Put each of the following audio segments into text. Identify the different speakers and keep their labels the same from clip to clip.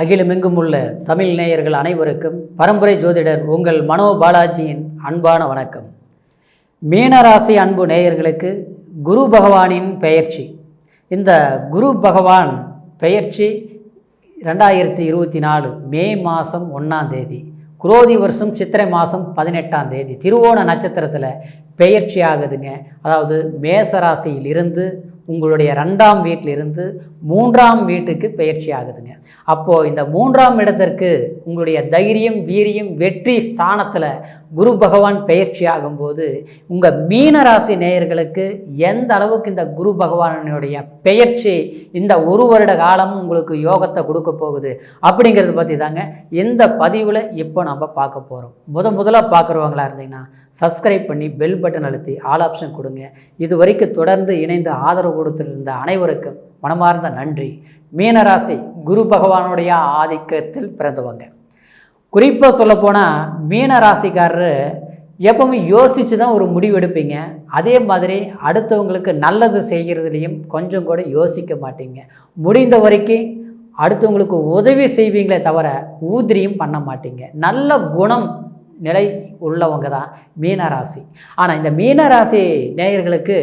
Speaker 1: அகிலமெங்கும் உள்ள தமிழ் நேயர்கள் அனைவருக்கும் பரம்பரை ஜோதிடர் உங்கள் மனோ பாலாஜியின் அன்பான வணக்கம். மீனராசி அன்பு நேயர்களுக்கு குரு பகவானின் பெயர்ச்சி. இந்த குரு பகவான் பெயர்ச்சி ரெண்டாயிரத்தி இருபத்தி நாலு மே மாதம் ஒன்றாம் தேதி குரோதி வருஷம் சித்திரை மாதம் பதினெட்டாம் தேதி திருவோண நட்சத்திரத்தில் பெயர்ச்சி ஆகுதுங்க. அதாவது மேசராசியில் இருந்து உங்களுடைய ரெண்டாம் வீட்டிலிருந்து மூன்றாம் வீட்டுக்கு பயிற்சி ஆகுதுங்க. அப்போது இந்த மூன்றாம் இடத்திற்கு உங்களுடைய தைரியம் வீரியம் வெற்றி ஸ்தானத்தில் குரு பகவான் பெயர்ச்சி ஆகும்போது உங்கள் மீனராசி நேயர்களுக்கு எந்த அளவுக்கு இந்த குரு பகவானுடைய பெயர்ச்சி இந்த ஒரு வருட காலம் உங்களுக்கு யோகத்தை கொடுக்க போகுது அப்படிங்கிறது பற்றி தாங்க இந்த பதிவில் இப்போ நம்ம பார்க்க போகிறோம் முத முதலாக பார்க்குறவங்களா இருந்தீங்கன்னா சப்ஸ்கிரைப் பண்ணி பெல் பட்டன் அழுத்தி ஆல் ஆப்ஷன் கொடுங்க. இது வரைக்கும் தொடர்ந்து இணைந்து ஆதரவு கொடுத்துருந்த அனைவருக்கும் மனமார்ந்த நன்றி. மீனராசி குரு பகவானுடைய ஆதிக்கத்தில் பிறந்தவங்க. குறிப்பாக சொல்லப்போனால் மீனராசிக்காரர் எப்பவுமே யோசித்து தான் ஒரு முடிவு எடுப்பீங்க. அதே மாதிரி அடுத்தவங்களுக்கு நல்லது செய்கிறதுலையும் கொஞ்சம் கூட யோசிக்க மாட்டீங்க. முடிந்த வரைக்கும் அடுத்தவங்களுக்கு உதவி செய்வீங்களே தவிர ஊதிரியும் பண்ண மாட்டீங்க. நல்ல குணம் நிலை உள்ளவங்க தான் மீனராசி. ஆனால் இந்த மீனராசி நேயர்களுக்கு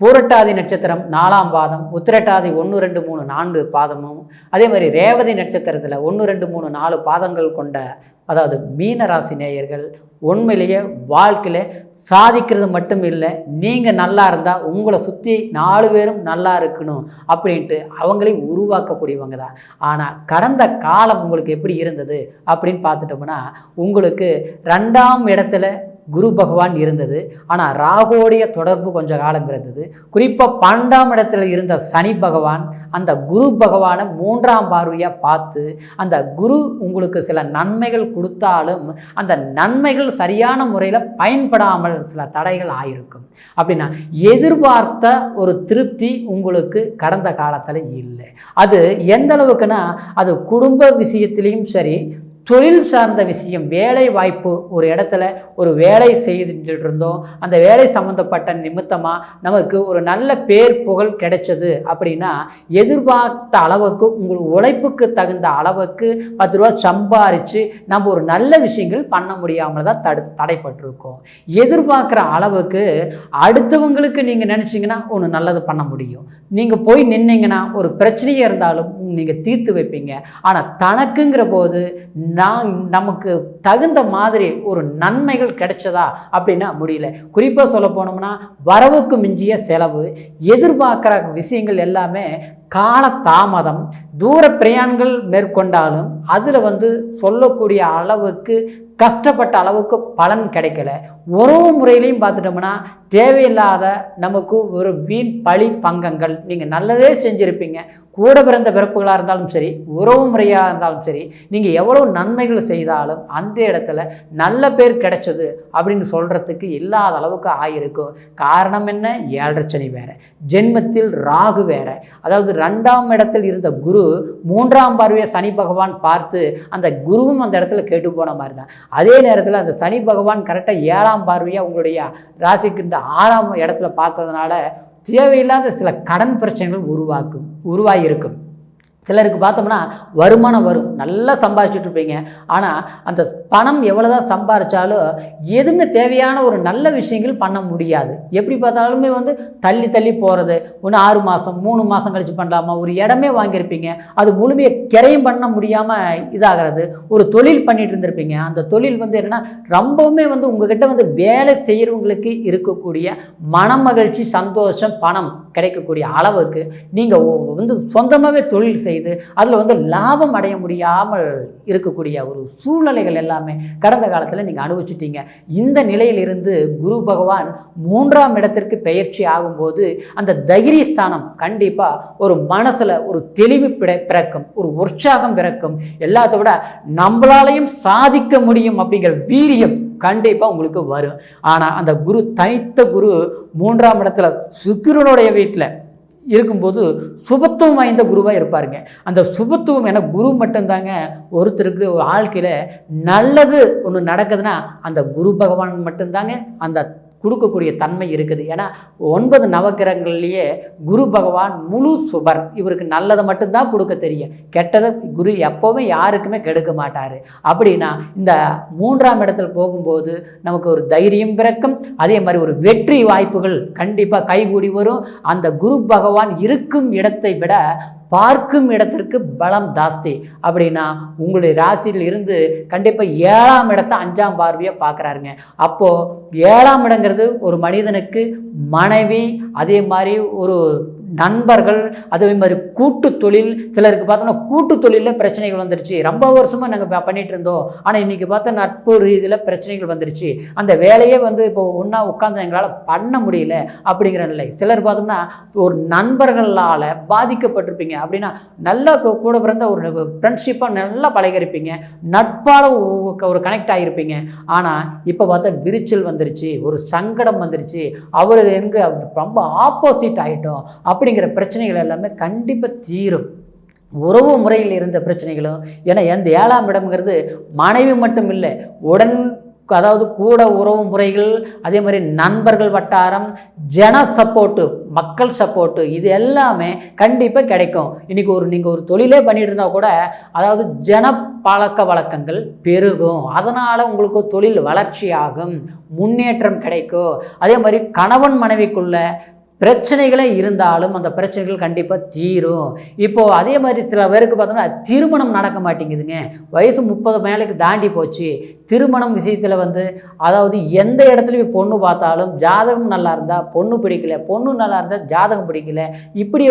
Speaker 1: பூரட்டாதி நட்சத்திரம் நாலாம் பாதம் உத்திரட்டாதி ஒன்று ரெண்டு மூணு நான்கு பாதமும் அதே மாதிரி ரேவதி நட்சத்திரத்தில் ஒன்று ரெண்டு மூணு நாலு பாதங்கள் கொண்ட அதாவது மீனராசி நேயர்கள் உண்மையிலேயே வாழ்க்கையில் சாதிக்கிறது மட்டும் இல்லை நீங்கள் நல்லா இருந்தால் உங்களை சுற்றி நாலு பேரும் நல்லா இருக்கணும் அப்படின்ட்டு அவங்களே உருவாக்கக்கூடியவங்க தான். ஆனால் கடந்த காலம் உங்களுக்கு எப்படி இருந்தது அப்படின்னு பார்த்துட்டோம்னா உங்களுக்கு ரெண்டாம் இடத்துல குரு பகவான் இருந்தது. ஆனால் ராகுவோடைய தொடர்பு கொஞ்சம் காலம் இருந்தது குறிப்பாக பன்னெண்டாம் இடத்துல இருந்த சனி பகவான் அந்த குரு பகவானை மூன்றாம் பார்வையாக பார்த்து அந்த குரு உங்களுக்கு சில நன்மைகள் கொடுத்தாலும் அந்த நன்மைகள் சரியான முறையில் பயன்படாமல் சில தடைகள் ஆயிருக்கும். அப்படின்னா எதிர்பார்த்த ஒரு திருப்தி உங்களுக்கு கடந்த காலத்தில் இல்லை. அது எந்த அளவுக்குன்னா அது குடும்ப விஷயத்திலையும் சரி தொழில் சார்ந்த விஷயம் வேலை வாய்ப்பு ஒரு இடத்துல ஒரு வேலை செய்துட்டு இருந்தோம் அந்த வேலை சம்மந்தப்பட்ட நிமித்தமாக நமக்கு ஒரு நல்ல பேர் புகழ் கிடைச்சது அப்படின்னா எதிர்பார்த்த அளவுக்கு உங்கள் உழைப்புக்கு தகுந்த அளவுக்கு பத்து ரூபா சம்பாரித்து நம்ம ஒரு நல்ல விஷயங்கள் பண்ண முடியாமல் தான் தடு தடைப்பட்டிருக்கோம். எதிர்பார்க்குற அளவுக்கு அடுத்தவங்களுக்கு நீங்கள் நினச்சிங்கன்னா ஒன்று நல்லது பண்ண முடியும். நீங்கள் போய் நின்னீங்கன்னா ஒரு பிரச்சனையாக இருந்தாலும் நீங்கள் தீர்த்து வைப்பீங்க. ஆனால் தனக்குங்கிற போது நான் நமக்கு தகுந்த மாதிரி ஒரு நன்மைகள் கிடைச்சதா அப்படின்னா முடியல. குறிப்பாக சொல்ல போனோம்னா வரவுக்கு மிஞ்சிய செலவு எதிர்பார்க்குற விஷயங்கள் எல்லாமே கால தாமதம் தூர பிரயாணங்கள் மேற்கொண்டாலும் அதில் வந்து சொல்லக்கூடிய அளவுக்கு கஷ்டப்பட்ட அளவுக்கு பலன் கிடைக்கல. உறவு முறையிலையும் பார்த்துட்டோம்னா தேவையில்லாத நமக்கு ஒரு வீண் பழி பங்கங்கள். நீங்கள் நல்லதே செஞ்சுருப்பீங்க. கூட பிறந்த பிறப்புகளாக இருந்தாலும் சரி உறவு முறையாக இருந்தாலும் சரி நீங்கள் எவ்வளோ நன்மைகள் செய்தாலும் அந்த இடத்துல நல்ல பேர் கிடைச்சது அப்படின்னு சொல்கிறதுக்கு இல்லாத அளவுக்கு ஆகியிருக்கும் காரணம் என்ன? ஏழரை வேறு. ஜென்மத்தில் ராகு வேறு. அதாவது ரெண்டாம் இடத்தில் இருந்த குரு மூன்றாம் பார்வையை சனி பகவான் பார்த்து அந்த குருவும் அந்த இடத்துல கேட்டு போன மாதிரி தான் அதே நேரத்தில் அந்த சனி பகவான் கரெக்டாக ஏழாம் பார்வையாக உங்களுடைய ராசிக்கு இந்த ஆறாம் இடத்துல பார்த்ததுனால தேவையில்லாத சில கடன் பிரச்சனைகள் உருவாக்கும் உருவாகியிருக்கும் சிலருக்கு பார்த்தோம்னா வருமானம் வரும். நல்லா சம்பாதிச்சுட்டு இருப்பீங்க. ஆனால் அந்த பணம் எவ்வளோ தான் சம்பாதிச்சாலும் எதுவுமே தேவையான ஒரு நல்ல விஷயங்கள் பண்ண முடியாது. எப்படி பார்த்தாலுமே வந்து தள்ளி தள்ளி போகிறது ஒன்று ஆறு மாதம் மூணு மாதம் கழித்து பண்ணலாமா? ஒரு இடமே வாங்கியிருப்பீங்க. அது முழுமையை கிரையும் பண்ண முடியாமல் இதாகிறது. ஒரு தொழில் பண்ணிட்டு இருந்திருப்பீங்க. அந்த தொழில் வந்து என்னென்னா ரொம்பவுமே வந்து உங்ககிட்ட வந்து வேலை செய்கிறவங்களுக்கு இருக்கக்கூடிய மனமகிழ்ச்சி சந்தோஷம் பணம் கிடைக்கக்கூடிய அளவுக்கு நீங்கள் வந்து சொந்தமாகவே தொழில் செய்து அதில் வந்து லாபம் அடைய முடியாமல் இருக்கக்கூடிய ஒரு சூழ்நிலைகள் எல்லாமே கடந்த காலத்தில் நீங்கள் அனுபவிச்சிட்டீங்க. இந்த நிலையிலிருந்து குரு பகவான் மூன்றாம் இடத்திற்கு பெயர்ச்சி ஆகும்போது அந்த தைரிய ஸ்தானம் கண்டிப்பாக ஒரு மனசில் ஒரு தெளிவு பிற பிறக்கும் ஒரு உற்சாகம் பிறக்கும். எல்லாத்த விட நம்மளாலையும் சாதிக்க முடியும் அப்படிங்கிற வீரியம் கண்டிப்பாக உங்களுக்கு வரும். ஆனால் அந்த குரு தனித்த குரு மூன்றாம் இடத்துல சுக்கிரனுடைய வீட்டில் இருக்கும்போது சுபத்துவம் வாய்ந்த குருவாக இருப்பாருங்க. அந்த சுபத்துவம் என குரு மட்டும்தாங்க ஒருத்தருக்கு வாழ்க்கையில் நல்லது ஒன்று நடக்குதுன்னா அந்த குரு பகவான் மட்டும்தாங்க அந்த கொடுக்கக்கூடிய தன்மை இருக்குது. ஏன்னா ஒன்பது நவக்கிரகங்கள்லேயே குரு பகவான் முழு சுபர் இவருக்கு நல்லதை மட்டும்தான் கொடுக்க தெரியும். கெட்டதை குரு எப்போவுமே யாருக்குமே கெடுக்க மாட்டார். அப்படின்னா இந்த மூன்றாம் இடத்துல போகும்போது நமக்கு ஒரு தைரியம் பிறக்கும். அதே மாதிரி ஒரு வெற்றி வாய்ப்புகள் கண்டிப்பாக கைகூடி வரும். அந்த குரு பகவான் இருக்கும் இடத்தை விட பார்க்கும் இடத்திற்கு பலம் ஜாஸ்தி. அப்படின்னா உங்களுடைய ராசியில் இருந்து கண்டிப்பாக ஏழாம் இடத்தை அஞ்சாம் பார்வையாக பார்க்குறாருங்க. அப்போது ஏழாம் இடங்கிறது ஒரு மனிதனுக்கு மனைவி அதே மாதிரி ஒரு நண்பர்கள் அதே மாதிரி கூட்டு தொழில் சிலருக்கு பார்த்தோம்னா கூட்டு தொழிலில் பிரச்சனைகள் வந்துருச்சு. ரொம்ப வருஷமாக நாங்கள் பண்ணிகிட்டு இருந்தோம். ஆனால் இன்றைக்கி பார்த்தா நட்பு ரீதியில் பிரச்சனைகள் வந்துருச்சு. அந்த வேலையே வந்து இப்போ ஒன்றா உட்காந்து எங்களால் பண்ண முடியல அப்படிங்கிற நிலை. சிலர் பார்த்தோம்னா ஒரு நண்பர்களால் பாதிக்கப்பட்டிருப்பீங்க. அப்படின்னா நல்லா கூட பிறந்த ஒரு ஃப்ரெண்ட்ஷிப்பாக நல்லா பழகிருப்பீங்க. நட்பால் ஒரு கனெக்ட் ஆகியிருப்பீங்க ஆனால் இப்போ பார்த்தா விரிச்சல் வந்துருச்சு. ஒரு சங்கடம் வந்துருச்சு. அவர் எங்கே ரொம்ப ஆப்போசிட் ஆகிட்டோம் அப்படிங்கிற பிரச்சனைகள் எல்லாமே கண்டிப்பாக தீரும். உறவு முறையில் இருந்த பிரச்சனைகளும் ஏன்னா எந்த ஏழாம் இடம்ங்கிறது மனைவி மட்டும் இல்லை உடன் அதாவது கூட உறவு முறைகள் அதே மாதிரி நண்பர்கள் வட்டாரம் ஜன சப்போர்ட்டு மக்கள் சப்போர்ட்டு இது எல்லாமே கண்டிப்பாக கிடைக்கும். இன்றைக்கி ஒரு நீங்கள் ஒரு தொழிலே பண்ணிட்டு இருந்தால் கூட அதாவது ஜன பழக்க வழக்கங்கள் பெருகும். அதனால் உங்களுக்கு தொழில் வளர்ச்சி ஆகும் முன்னேற்றம் கிடைக்கும். அதே மாதிரி கணவன் மனைவிக்குள்ள பிரச்சனைகளே இருந்தாலும் அந்த பிரச்சனைகள் கண்டிப்பாக தீரும். இப்போது அதே மாதிரி சில பேருக்கு பார்த்தோம்னா திருமணம் நடக்க மாட்டேங்குதுங்க. வயசு முப்பது மேலுக்கு தாண்டி போச்சு. திருமணம் விஷயத்தில் வந்து அதாவது எந்த இடத்துலையும் பொண்ணு பார்த்தாலும் ஜாதகம் நல்லா இருந்தால் பொண்ணு பிடிக்கல பொண்ணு நல்லா இருந்தால் ஜாதகம் பிடிக்கல இப்படி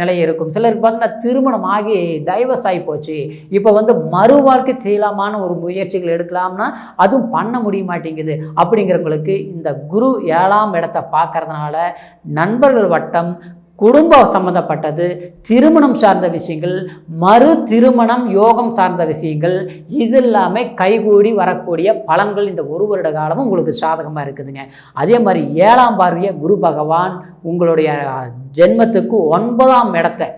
Speaker 1: நிலை இருக்கும். சிலருக்கு பார்த்தீங்கன்னா திருமணம் ஆகி டைவர்ஸ் ஆகி போச்சு. இப்போ வந்து மறு வாழ்க்கை செய்யலாமான ஒரு முயற்சிகள் எடுக்கலாம்னா அதுவும் பண்ண முடிய மாட்டேங்குது. அப்படிங்கிறவங்களுக்கு இந்த குரு ஏழாம் இடத்தை பார்க்கறதுனால நண்பர்கள் வட்டம் குடும்ப சம்மந்தப்பட்டது திருமணம் சார்ந்த விஷயங்கள் மறு திருமணம் யோகம் சார்ந்த விஷயங்கள் இது எல்லாமே கைகூடி வரக்கூடிய பலன்கள் இந்த ஒரு வருட காலமும் உங்களுக்கு சாதகமாக இருக்குதுங்க. அதே மாதிரி ஏழாம் பார்வையை குரு பகவான் உங்களுடைய ஜென்மத்துக்கு ஒன்பதாம் இடத்தை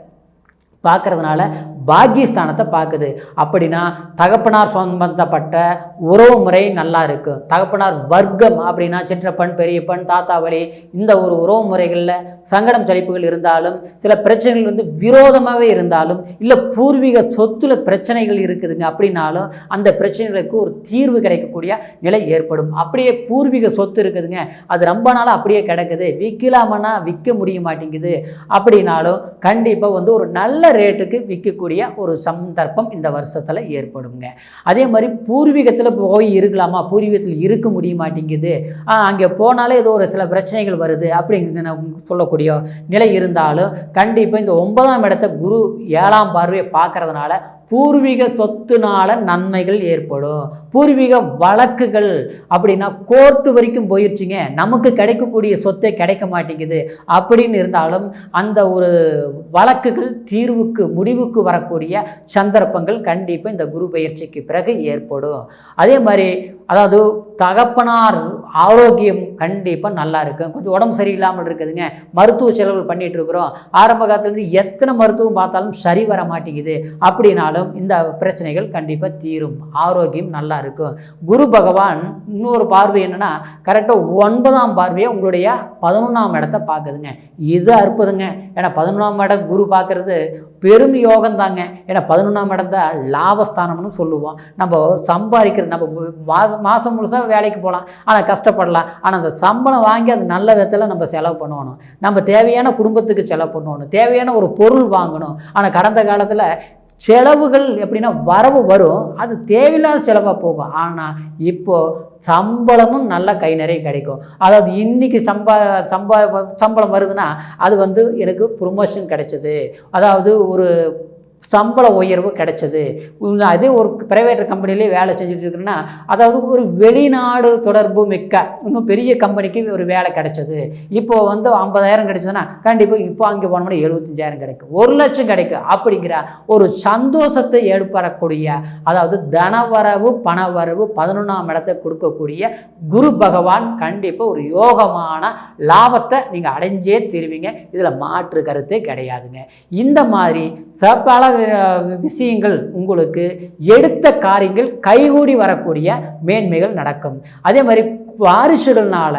Speaker 1: பார்க்குறதுனால பாக்கியஸ்தானத்தை பார்க்குது. அப்படின்னா தகப்பனார் சம்பந்தப்பட்ட உறவு முறை நல்லா இருக்கும் தகப்பனார் வர்க்கம் அப்படின்னா சிற்றப்பன் பெரியப்பன் தாத்தா வழி இந்த ஒரு உறவு முறைகளில் சங்கடம் சலிப்புகள் இருந்தாலும் சில பிரச்சனைகள் வந்து விரோதமாகவே இருந்தாலும் இல்லை பூர்வீக சொத்துல பிரச்சனைகள் இருக்குதுங்க அப்படின்னாலும் அந்த பிரச்சனைகளுக்கு ஒரு தீர்வு கிடைக்கக்கூடிய நிலை ஏற்படும். அப்படியே பூர்வீக சொத்து இருக்குதுங்க. அது ரொம்ப நாளாக அப்படியே கிடக்குது. விற்கலாமன்னா விற்க முடிய மாட்டேங்குது. அப்படின்னாலும் கண்டிப்பாக வந்து ஒரு நல்ல ரேட்டுக்கு விற்கக்கூடிய ஒரு சந்தர்ப்பம் இந்த வருஷத்தில் ஏற்படுங்க. அதே மாதிரி பூர்வீகத்தில் போய் இருக்கலாமா? பூர்வீகத்தில் இருக்க முடிய மாட்டேங்குது. அங்கே போனாலே ஏதோ ஒரு சில பிரச்சனைகள் வருது அப்படிங்கிறது சொல்லக்கூடிய நிலை இருந்தாலும் கண்டிப்பாக இந்த ஒன்பதாம் இடத்த குரு ஏழாம் பார்வையை பார்க்கறதுனால பூர்வீக சொத்துனால நன்மைகள் ஏற்படும். பூர்வீக வழக்குகள் அப்படின்னா கோர்ட்டு வரைக்கும் போயிடுச்சிங்க நமக்கு கிடைக்கக்கூடிய சொத்தை கிடைக்க மாட்டேங்குது. அப்படின்னு இருந்தாலும் அந்த ஒரு வழக்குகள் தீர்வுக்கு முடிவுக்கு வரக்கூடிய சந்தர்ப்பங்கள் கண்டிப்பாக இந்த குரு பயிற்சிக்கு பிறகு ஏற்படும். அதே மாதிரி அதாவது தகப்பனார் ஆரோக்கியம் கண்டிப்பாக நல்லா இருக்கும் கொஞ்சம் உடம்பு சரியில்லாமல் இருக்குதுங்க. மருத்துவ செலவுகள் பண்ணிட்டு இருக்கிறோம். ஆரம்ப காலத்துலேருந்து எத்தனை மருத்துவம் பார்த்தாலும் சரி வர மாட்டேங்குது. அப்படின்னாலும் இந்த பிரச்சனைகள் கண்டிப்பாக தீரும். ஆரோக்கியம் நல்லா இருக்கும் குரு பகவான் இன்னொரு பார்வை என்னென்னா கரெக்டாக ஒன்பதாம் பார்வையை உங்களுடைய பதினொன்றாம் இடத்த பார்க்குதுங்க. இது அற்புதங்க. ஏன்னா பதினொன்றாம் இடம் குரு பார்க்குறது பெரும் யோகம் தாங்க ஏன்னா பதினொன்றாம் இடம் தான் லாபஸ்தானம்னு சொல்லுவோம். நம்ம சம்பாதிக்கிறது நம்ம மாதம் மாதம் முழுசாக வேலைக்கு போகலாம் ஆனால் கஷ்டப்படலாம். ஆனால் அந்த சம்பளம் வாங்கி அது நல்ல விதத்தில் நம்ம செலவு பண்ணணும் நம்ம தேவையான குடும்பத்துக்கு செலவு பண்ணணும் தேவையான ஒரு பொருள் வாங்கணும். ஆனால் கடந்த காலத்தில் செலவுகள் எப்படின்னா வரவு வரும். அது தேவையில்லாத செலவாக போகும். ஆனால் இப்போது சம்பளமும் நல்ல கை நிறைய கிடைக்கும். அதாவது இன்றைக்கி சம்பா சம்பா சம்பளம் வருதுன்னா அது வந்து எனக்கு ப்ரொமோஷன் கிடைச்சது. அதாவது ஒரு சம்பள உயர்வு கிடைச்சது. அதே ஒரு ப்ரைவேட் கம்பெனிலே வேலை செஞ்சுட்டு இருக்குன்னா அதாவது ஒரு வெளிநாடு தொடர்பு மிக்க இன்னும் பெரிய கம்பெனிக்கு ஒரு வேலை கிடைச்சது. இப்போ வந்து ஐம்பதாயிரம் கிடைச்சதுன்னா கண்டிப்பாக இப்போ அங்கே போனோம்னா எழுபத்தஞ்சாயிரம் கிடைக்கும். ஒரு லட்சம் கிடைக்கும். அப்படிங்கிற ஒரு சந்தோஷத்தை ஏற்படக்கூடிய அதாவது தனவரவு பணவரவு பதினொன்றாம் இடத்தை கொடுக்கக்கூடிய குரு பகவான் கண்டிப்பாக ஒரு யோகமான லாபத்தை நீங்கள் அடைஞ்சே தீருவீங்க. இதில் மாற்று கருத்தே கிடையாதுங்க. இந்த மாதிரி சிறப்பான விஷயங்கள் உங்களுக்கு எடுத்த காரியங்கள் கைகூடி வரக்கூடிய மேன்மைகள் நடக்கும். அதே மாதிரி வாரிசுகள்னால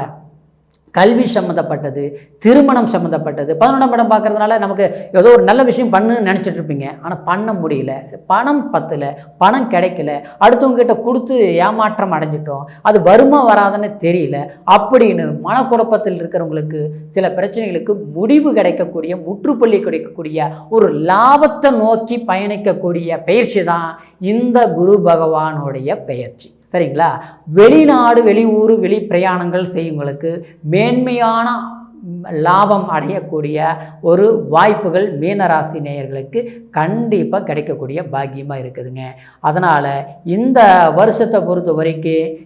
Speaker 1: கல்வி சம்மந்தப்பட்டது திருமணம் சம்மந்தப்பட்டது பதினொன்றாம் படம் பார்க்கறதுனால நமக்கு ஏதோ ஒரு நல்ல விஷயம் பண்ணுன்னு நினச்சிட்டு இருப்பீங்க. ஆனால் பண்ண முடியல. பணம் பத்தல பணம் கிடைக்கல. அடுத்தவங்கக்கிட்ட கொடுத்து ஏமாற்றம் அடைஞ்சிட்டோம். அது வருமா வராதுன்னு தெரியல. அப்படின்னு மனக்குழப்பத்தில் இருக்கிறவங்களுக்கு சில பிரச்சனைகளுக்கு முடிவு கிடைக்கக்கூடிய முற்றுப்புள்ளி கிடைக்கக்கூடிய ஒரு லாபத்தை நோக்கி பயணிக்கக்கூடிய பயிற்சி தான் இந்த குரு பகவானுடைய பயிற்சி. சரிங்களா? வெளிநாடு வெளியூர் வெளி பிரயாணங்கள் செய்யுங்களுக்கு மேன்மையான லாபம் அடையக்கூடிய ஒரு வாய்ப்புகள் மீனராசி நேயர்களுக்கு கண்டிப்பாக கிடைக்கக்கூடிய பாக்கியமாக இருக்குதுங்க. அதனால் இந்த வருஷத்தை பொறுத்த வரைக்கும்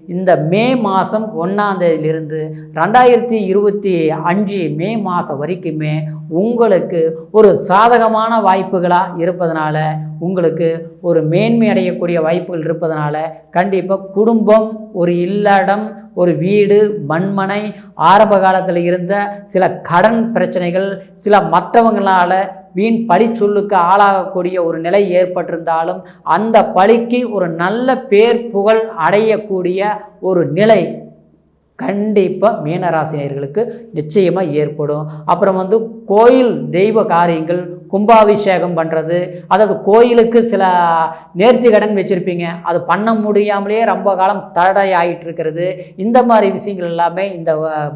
Speaker 1: இந்த மே மாதம் ஒன்றாந்தேதியிலிருந்து ரெண்டாயிரத்தி இருபத்தி அஞ்சு மே மாதம் வரைக்குமே உங்களுக்கு ஒரு சாதகமான வாய்ப்புகளாக இருப்பதனால உங்களுக்கு ஒரு மேன்மை அடையக்கூடிய வாய்ப்புகள் இருப்பதனால கண்டிப்பாக குடும்பம் ஒரு இல்லடம் ஒரு வீடு மண்மனை ஆரம்ப காலத்தில் இருந்த சில கடன் பிரச்சனைகள் சில மற்றவங்களால் வீண் பழி சொல்லுக்கு ஆளாகக்கூடிய ஒரு நிலை ஏற்பட்டிருந்தாலும் அந்த பழிக்கு ஒரு நல்ல பேர் புகழ் அடையக்கூடிய ஒரு நிலை கண்டிப்பாக மீனராசினியர்களுக்கு நிச்சயமாக ஏற்படும். அப்புறம் வந்து கோயில் தெய்வ காரியங்கள் கும்பாபிஷேகம் பண்ணுறது அதாவது கோயிலுக்கு சில நேர்த்தி கடன் வச்சுருப்பீங்க. அது பண்ண முடியாமலே ரொம்ப காலம் தடை ஆகிட்டு இருக்கிறது இந்த மாதிரி விஷயங்கள் எல்லாமே இந்த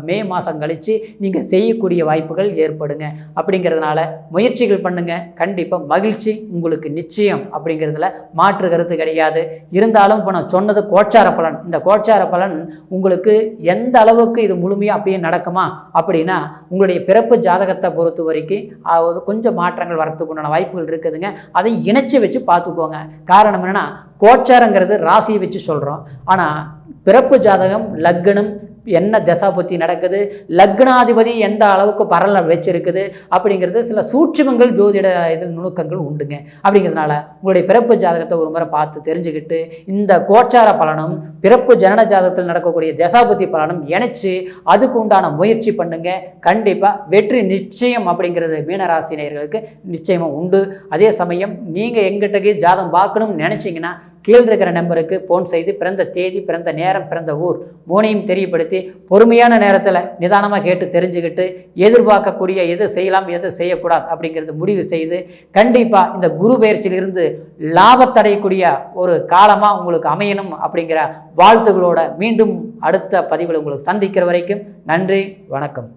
Speaker 1: மே மாதம் கழித்து நீங்கள் செய்யக்கூடிய வாய்ப்புகள் ஏற்படுங்க. அப்படிங்கிறதுனால முயற்சிகள் பண்ணுங்கள் கண்டிப்பாக மகிழ்ச்சி உங்களுக்கு நிச்சயம் அப்படிங்கிறதுல மாற்று கருத்து கிடையாது. இருந்தாலும் இப்போ நான் சொன்னது கோச்சார பலன். இந்த கோச்சார பலன் உங்களுக்கு எந்த அளவுக்கு இது முழுமையாக அப்படியே நடக்குமா அப்படின்னா உங்களுடைய பிறப்பு ஜாதகத்தை பொறுத்த வரைக்கும் அதாவது கொஞ்சம் மாற்றம் மாற்றங்கள் வரத்துக்கு உண்டான வாய்ப்புகள் இருக்குதுங்க. அதை இணைச்சி வச்சு பார்த்துக்கோங்க. காரணம் என்னென்னா கோச்சாரங்கிறது ராசியை வச்சு சொல்கிறோம் ஆனால் பிறப்பு ஜாதகம் லக்னம் என்ன தசாபுத்தி நடக்குது? லக்னாதிபதி எந்த அளவுக்கு பரல வச்சிருக்குது? அப்படிங்கிறது சில சூட்சமங்கள் ஜோதிட இதில் நுணுக்கங்கள் உண்டுங்க. அப்படிங்கிறதுனால உங்களுடைய பிறப்பு ஜாதகத்தை ஒரு முறை பார்த்து தெரிஞ்சுக்கிட்டு இந்த கோச்சார பலனும் பிறப்பு ஜனன ஜாதகத்தில் நடக்கக்கூடிய தசாபுத்தி பலனும் இணைச்சு அதுக்கு உண்டான முயற்சி பண்ணுங்க. கண்டிப்பாக வெற்றி நிச்சயம் அப்படிங்கிறது மீனராசினியர்களுக்கு நிச்சயமாக உண்டு. அதே சமயம் நீங்கள் எங்கிட்டக்கு ஜாதகம் பார்க்கணும்னு நினச்சிங்கன்னா கீழ் இருக்கிற நம்பருக்கு ஃபோன் செய்து பிறந்த தேதி பிறந்த நேரம் பிறந்த ஊர் மூணையும் தெரியப்படுத்தி பொறுமையான நேரத்தில் நிதானமாக கேட்டு தெரிஞ்சுக்கிட்டு எதிர்பார்க்கக்கூடிய எது செய்யலாம் எது செய்யக்கூடாது அப்படிங்கிறது முடிவு செய்து கண்டிப்பாக இந்த குரு பயிற்சியிலிருந்து லாபத்தடையக்கூடிய ஒரு காலமாக உங்களுக்கு அமையணும் அப்படிங்கிற வாழ்த்துக்களோட மீண்டும் அடுத்த பதிவில் உங்களுக்கு சந்திக்கிற வரைக்கும் நன்றி வணக்கம்.